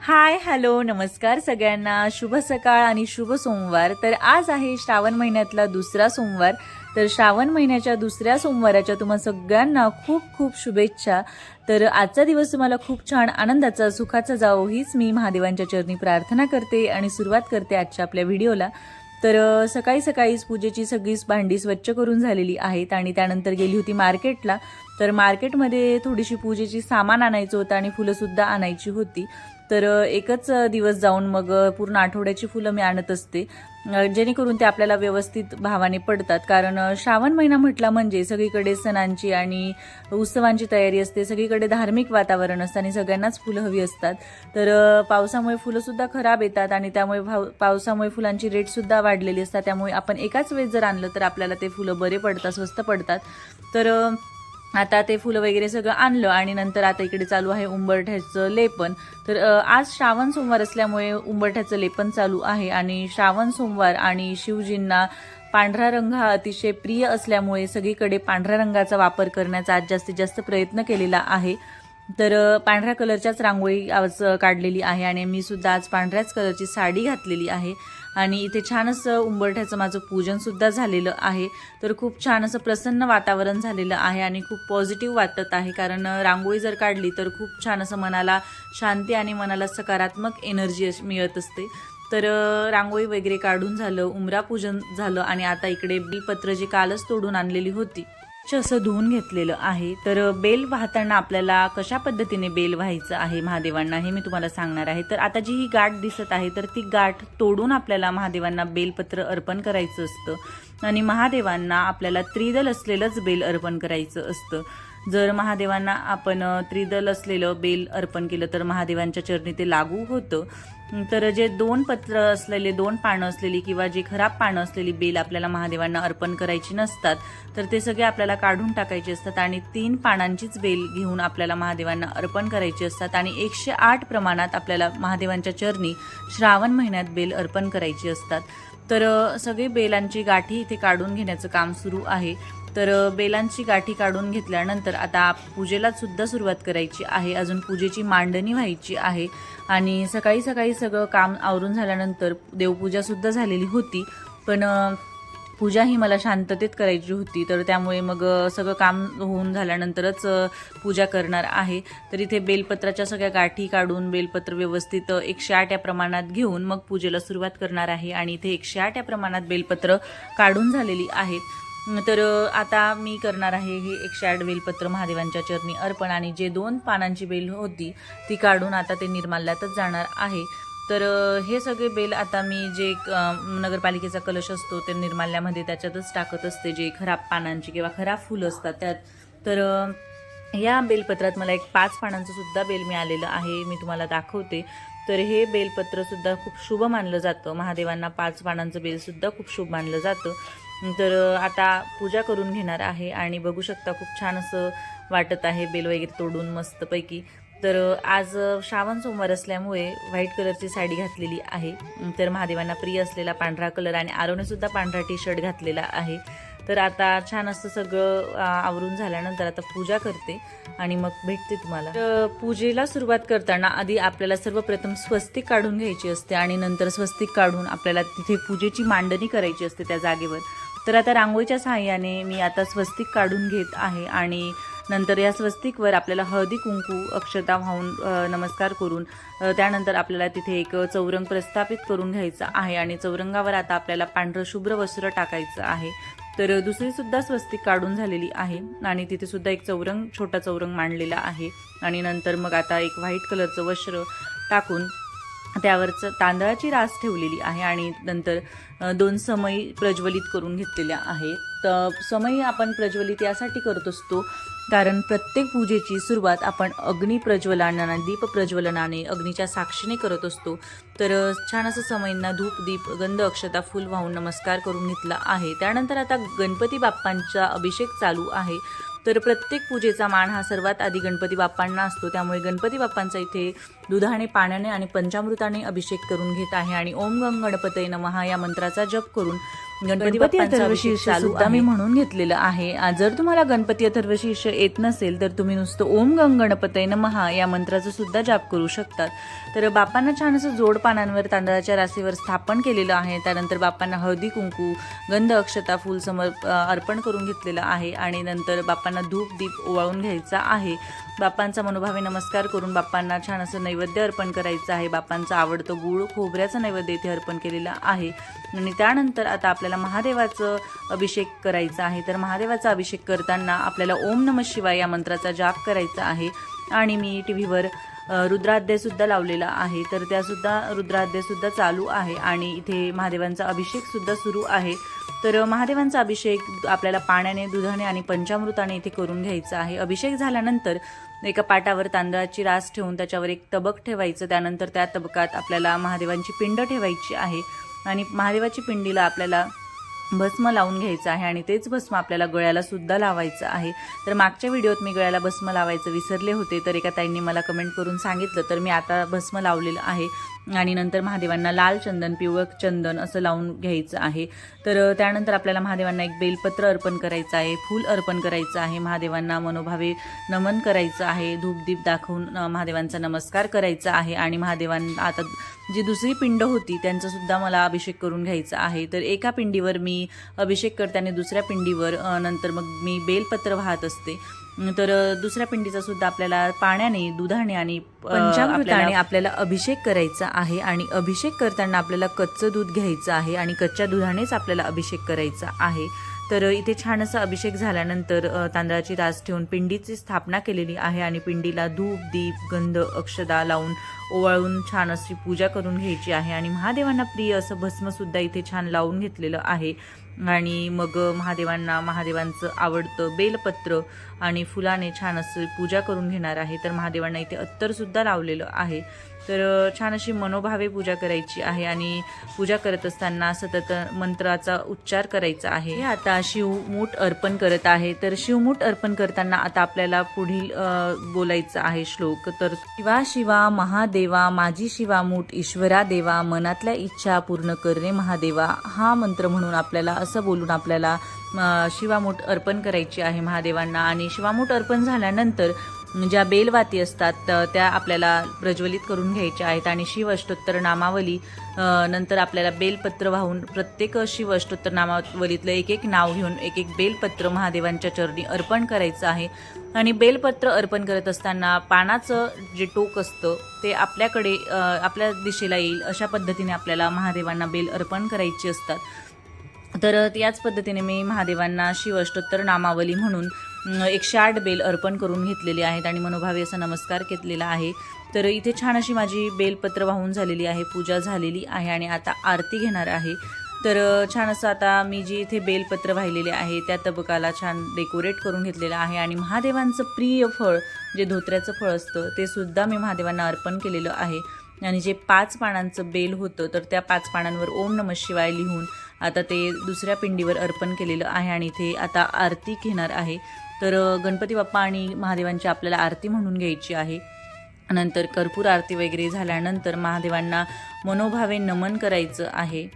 Hi hello नमस्कार सगळ्यांना. शुभ सकाळ आणि शुभ सोमवार. तर आज आहे श्रावण महिन्यातला दुसरा सोमवार. तर श्रावण महिन्याच्या दुसऱ्या सोमवाराच्या तुम्हा सगळ्यांना खूप खूप शुभेच्छा. तर आजचा दिवस तुम्हाला खूप छान आनंदाचा सुखाचा जावो हीच मी महादेवांच्या चरणी प्रार्थना करते आणि सुरुवात करते आजच्या आपल्या व्हिडिओला. तर सकाळी सकाळीच पूजेची सगळीच भांडी स्वच्छ करून झालेली आहेत आणि त्यानंतर गेली होती मार्केटला. तर मार्केटमध्ये थोडीशी पूजेची सामान आणायचं होतं आणि फुलंसुद्धा आणायची होती. तर एकच दिवस जाऊन मग पूर्ण आठवड्याची फुलं मी आणत असते. जेणेकरून ते आपल्याला व्यवस्थित भावाने पडतात. कारण श्रावण महिना म्हटला म्हणजे सगळीकडे सणांची आणि उत्सवांची तयारी असते. सगळीकडे धार्मिक वातावरण असतं आणि सगळ्यांनाच फुलं हवी असतात. तर पावसामुळे फुलंसुद्धा खराब येतात आणि त्यामुळे भाव पावसामुळे फुलांची रेटसुद्धा वाढलेली असतात. त्यामुळे आपण एकाच वेळेस जर आणलं तर आपल्याला ते फुलं बरे पडतात स्वस्त पडतात. तर आता ते फुलं वगैरे सगळं आणलं आणि नंतर आता इकडे चालू आहे उंबरठ्याचं लेपन. तर आज श्रावण सोमवार असल्यामुळे उंबरठ्याचं लेपन चालू आहे आणि श्रावण सोमवार आणि शिवजींना पांढरा रंग हा अतिशय प्रिय असल्यामुळे सगळीकडे पांढऱ्या रंगाचा वापर करण्याचा आज जास्तीत जास्त प्रयत्न केलेला आहे. तर पांढऱ्या कलरच्याच रांगोळी आज काढलेली आहे आणि मी सुद्धा आज पांढऱ्याच कलरची साडी घातलेली आहे. आणि इथे छान असं उंबरठ्याचं माझं पूजन सुद्धा झालेलं आहे. तर खूप छान असं प्रसन्न वातावरण झालेलं आहे आणि खूप पॉझिटिव्ह वाटत आहे. कारण रांगोळी जर काढली तर खूप छान असं मनाला शांती आणि मनाला सकारात्मक एनर्जी मिळत असते. तर रांगोळी वगैरे काढून झालं उमरा पूजन झालं आणि आता इकडे बिलपत्र जी कालच तोडून आणलेली होती. असं धुवून घेतलेलं आहे. तर बेल वाहताना आपल्याला कशा पद्धतीने बेल व्हायचं आहे महादेवांना हे मी तुम्हाला सांगणार आहे. तर आता जी ही गाठ दिसत आहे तर ती गाठ तोडून आपल्याला महादेवांना बेलपत्र अर्पण करायचं असतं. आणि महादेवांना आपल्याला त्रिदल असलेलंच बेल अर्पण करायचं असतं. जर महादेवांना आपण त्रिदल असलेलं बेल अर्पण केलं तर महादेवांच्या चरणी ते लागू होतं. तर जे दोन पत्र असलेले दोन पानं असलेली किंवा जी खराब पानं असलेली बेल आपल्याला महादेवांना अर्पण करायची नसतात तर ते सगळे आपल्याला काढून टाकायचे असतात आणि तीन पानांचीच बेल घेऊन आपल्याला महादेवांना अर्पण करायची असतात आणि एकशे आठ प्रमाणात आपल्याला महादेवांच्या चरणी श्रावण महिन्यात बेल अर्पण करायची असतात. तर सगळे बेलांची गाठी इथे काढून घेण्याचं काम सुरू आहे. तर बेलांची गाठी काढून घेतल्यानंतर आता पूजेला सुद्धा सुरुवात करायची आहे. अजून पूजेची मांडणी व्हायची आहे. आणि सकाळी सकाळी सगळं काम आवरून झाल्यानंतर देवपूजा सुद्धा झालेली होती. पण पूजा ही मला शांततेत करायची होती. तर त्यामुळे मग सगळं काम होऊन झाल्यानंतरच पूजा करणार आहे. तर इथे बेलपत्राच्या सगळ्या गाठी काढून बेलपत्र व्यवस्थित एकशे आठ या प्रमाणात घेऊन मग पूजेला सुरुवात करणार आहे. आणि इथे एकशे आठ या प्रमाणात बेलपत्र काढून झालेली आहेत. तर आता मी करणार आहे हे एकशे आठ बेलपत्र महादेवांच्या चरणी अर्पण आणि जे दोन पानांची बेल होती ती काढून आता ते निर्माल्यातच जाणार आहे. तर हे सगळे बेल आता मी जे एक नगरपालिकेचा कलश असतो ते निर्माल्यामध्ये त्याच्यातच टाकत असते. जे खराब पानांची किंवा खराब फुलं असतात त्यात. तर या बेलपत्रात मला एक पाच पानांचं सुद्धा बेल मिळालेलं आहे मी तुम्हाला दाखवते. तर हे बेलपत्र सुद्धा खूप शुभ मानलं जातं. महादेवांना पाच पानांचं बेलसुद्धा खूप शुभ मानलं जातं. तर आता पूजा करून घेणार आहे आणि बघू शकता खूप छान असं वाटत आहे बेल वगैरे तोडून मस्तपैकी. तर आज श्रावण सोमवार असल्यामुळे व्हाईट कलरची साडी घातलेली आहे. तर महादेवांना प्रिय असलेला पांढरा कलर आणि आरोने सुद्धा पांढरा टी शर्ट घातलेला आहे. तर आता छान असं सगळं आवरून झाल्यानंतर आता पूजा करते आणि मग भेटते तुम्हाला. तर पूजेला सुरुवात करताना आधी आपल्याला सर्वप्रथम स्वस्तिक काढून घ्यायची असते आणि नंतर स्वस्तिक काढून आपल्याला तिथे पूजेची मांडणी करायची असते त्या जागेवर. तर आता रांगोळीच्या सहाय्याने मी आता स्वस्तिक काढून घेत आहे आणि नंतर या स्वस्तिकवर आपल्याला हळदी कुंकू अक्षता वाहून नमस्कार करून त्यानंतर आपल्याला तिथे एक चौरंग प्रस्थापित करून घ्यायचा आहे आणि चौरंगावर आता आपल्याला पांढरं शुभ्र वस्त्र टाकायचं आहे. तर दुसरी सुद्धा स्वस्तिक काढून झालेली आहे आणि तिथे सुद्धा एक चौरंग छोटा चौरंग मांडलेला आहे. आणि नंतर मग आता एक व्हाईट कलरचं वस्त्र टाकून त्यावरचं तांदळाची रास ठेवलेली आहे आणि नंतर दोन समई प्रज्वलित करून घेतलेल्या आहेत. तर समई आपण प्रज्वलित यासाठी करत असतो कारण प्रत्येक पूजेची सुरुवात आपण अग्नी प्रज्वलनाने दीप प्रज्वलनाने अग्नीच्या साक्षीने करत असतो. तर छान असं समयींना धूप दीप गंध अक्षता फुल वाहून नमस्कार करून घेतला आहे. त्यानंतर आता गणपती बाप्पांचा अभिषेक चालू आहे. तर प्रत्येक पूजेचा मान हा सर्वात आधी गणपती बाप्पांना असतो. त्यामुळे गणपती बाप्पांचा इथे दुधाने पाण्याने आणि पंचामृताने अभिषेक करून घेत आहे. आणि ओम गंग गणपतये नमहा या मंत्राचा जप करून गणपती अथर्वशीर्ष सुद्धा. मी म्हणून घेतलेलं आहे. जर तुम्हाला गणपती अथर्वशीर्ष येत नसेल तर तुम्ही नुसतं ओम गंग गणपतय नमहा या मंत्राचं सुद्धा जाप करू शकतात. तर बाप्पांना छान असं जोड पानांवर तांदळाच्या राशीवर स्थापन केलेलं आहे. त्यानंतर बाप्पांना हळदी कुंकू गंध अक्षता फूल समर अर्पण करून घेतलेलं आहे. आणि नंतर बाप्पांना धूप दीप ओवाळून घ्यायचा आहे. बाप्पांचा मनोभावे नमस्कार करून बाप्पांना छान असं नैवेद्य अर्पण करायचं आहे. बाप्पांचं आवडतं गूळ खोबऱ्याचं नैवेद्य इथे अर्पण केलेलं आहे. आणि त्यानंतर आता आपल्याला महादेवाचं अभिषेक करायचा आहे. तर महादेवाचा अभिषेक करताना आपल्याला ओम नम शिवाय या मंत्राचा जाप करायचा आहे. आणि मी टी व्हीवर रुद्राध्यायसुद्धा लावलेला आहे. तर त्यासुद्धा रुद्राध्यायसुद्धा चालू आहे. आणि इथे महादेवांचा अभिषेकसुद्धा सुरू आहे. तर महादेवांचा अभिषेक आपल्याला पाण्याने दुधाने आणि पंचामृताने इथे करून घ्यायचा आहे. अभिषेक झाल्यानंतर एका पाटावर तांदळाची रास ठेवून त्याच्यावर एक तबक ठेवायचं. त्यानंतर त्या तबकात आपल्याला महादेवांची पिंड ठेवायची आहे. आणि महादेवाची पिंडीला आपल्याला भस्म लावून घ्यायचं आहे आणि तेच भस्म आपल्याला गळ्याला सुद्धा लावायचं आहे. तर मागच्या व्हिडिओत मी गळ्याला भस्म लावायचं विसरले होते तर एका ताईंनी मला कमेंट करून सांगितलं तर मी आता भस्म लावलेलं आहे. आणि नंतर महादेवांना लाल चंदन पिवळं चंदन असं लावून घ्यायचं आहे. तर त्यानंतर आपल्याला महादेवांना एक बेलपत्र अर्पण करायचं आहे फूल अर्पण करायचं आहे महादेवांना मनोभावे नमन करायचं आहे धूपदीप दाखवून महादेवांचा नमस्कार करायचा आहे. आणि महादेवांना आता जी दुसरी पिंड होती त्यांचा सुद्धा मला अभिषेक करून घ्यायचा आहे. तर एका पिंडीवर मी अभिषेक करताना दुसऱ्या पिंडीवर नंतर मग मी बेलपत्र वाहत असते. तर दुसऱ्या पिंडीचा सुद्धा आपल्याला पाण्याने दुधाने आणि पंचामृताने आपल्याला अभिषेक करायचा आहे आणि अभिषेक करताना आपल्याला कच्चं दूध घ्यायचं आहे आणि कच्च्या दुधानेच आपल्याला अभिषेक करायचा आहे. तर इथे छान असा अभिषेक झाल्यानंतर तांदळाची रास ठेवून पिंडीची स्थापना केलेली आहे आणि पिंडीला धूप दीप गंध अक्षदा लावून ओवाळून छान अशी पूजा करून घ्यायची आहे. आणि महादेवांना प्रिय असं भस्मसुद्धा इथे छान लावून घेतलेलं आहे. आणि मग महादेवांना महादेवांचं आवडतं बेलपत्र आणि फुलाने छान असं पूजा करून घेणार आहे. तर महादेवांना इथे अत्तरसुद्धा लावलेलं आहे. तर छान अशी मनोभावे पूजा करायची आहे आणि पूजा करत असताना सतत मंत्राचा उच्चार करायचा आहे. हे आता शिवमूठ अर्पण करत आहे. तर शिवमूठ अर्पण करताना आता आपल्याला पुढील बोलायचं आहे श्लोक. तर शिवा शिवा महादेवा माझी शिवा मूठ ईश्वरा देवा मनातल्या इच्छा पूर्ण करणे महादेवा हा मंत्र म्हणून आपल्याला असं बोलून आपल्याला शिवामूठ अर्पण करायची आहे महादेवांना. आणि शिवामूठ अर्पण झाल्यानंतर म्हणजे ज्या बेलवाती असतात त्या आपल्याला प्रज्वलित करून घ्यायच्या आहेत. आणि शिव अष्टोत्तर नामावली नंतर आपल्याला बेलपत्र वाहून प्रत्येक शिव अष्टोत्तर नामावलीतलं एक एक नाव घेऊन एक एक बेलपत्र महादेवांच्या चरणी अर्पण करायचं आहे. आणि बेलपत्र अर्पण करत असताना पानाचं जे टोक असतं ते आपल्याकडे आपल्या दिशेला येईल अशा पद्धतीने आपल्याला महादेवांना बेल अर्पण करायची असतात. तर याच पद्धतीने मी महादेवांना शिव अष्टोत्तर नामावली म्हणून एकशे आठ बेल अर्पण करून घेतलेली आहेत आणि मनोभावे असा नमस्कार घेतलेला आहे. तर इथे छान अशी माझी बेलपत्र वाहून झालेली आहे पूजा झालेली आहे आणि आता आरती घेणार आहे. तर छान असं आता मी जी इथे बेलपत्र वाहिलेले आहे त्या तबकाला छान डेकोरेट करून घेतलेलं आहे आणि महादेवांचं प्रिय फळ जे धोत्र्याचं फळ असतं ते सुद्धा मी महादेवांना अर्पण केलेलं आहे. आणि जे पाच पानांचं बेल होतं तर त्या पाच पानांवर ओम नम शिवाय लिहून आता ते दुसऱ्या पिंडीवर अर्पण केलेलं आहे आणि इथे आता आरती घेणार आहे. तर गणपती बाप्पा आणि महादेवांची आपल्याला आरती म्हणून घ्यायची आहे. नंतर कर्पूर आरती वगैरे झाल्यानंतर महादेवांना मनोभावे नमन करायचं आहे.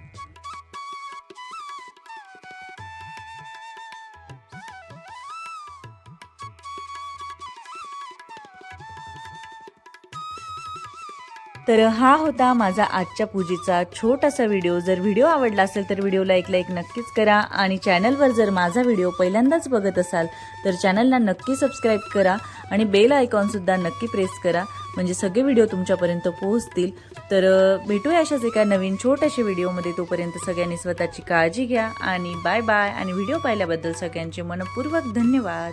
तर हा होता माझा आजच्या पूजेचा छोटासा व्हिडिओ. जर व्हिडिओ आवडला असेल तर व्हिडिओला एक लाईक नक्कीच करा आणि चॅनलवर जर माझा व्हिडिओ पहिल्यांदाच बघत असाल तर चॅनलला नक्की सबस्क्राईब करा आणि बेल आयकॉनसुद्धा नक्की प्रेस करा. म्हणजे सगळे व्हिडिओ तुमच्यापर्यंत पोहोचतील. तर भेटूया अशाच एका नवीन छोट्याशा व्हिडिओमध्ये. तोपर्यंत सगळ्यांनी स्वतःची काळजी घ्या आणि बाय बाय. आणि व्हिडिओ पाहिल्याबद्दल सगळ्यांचे मनपूर्वक धन्यवाद.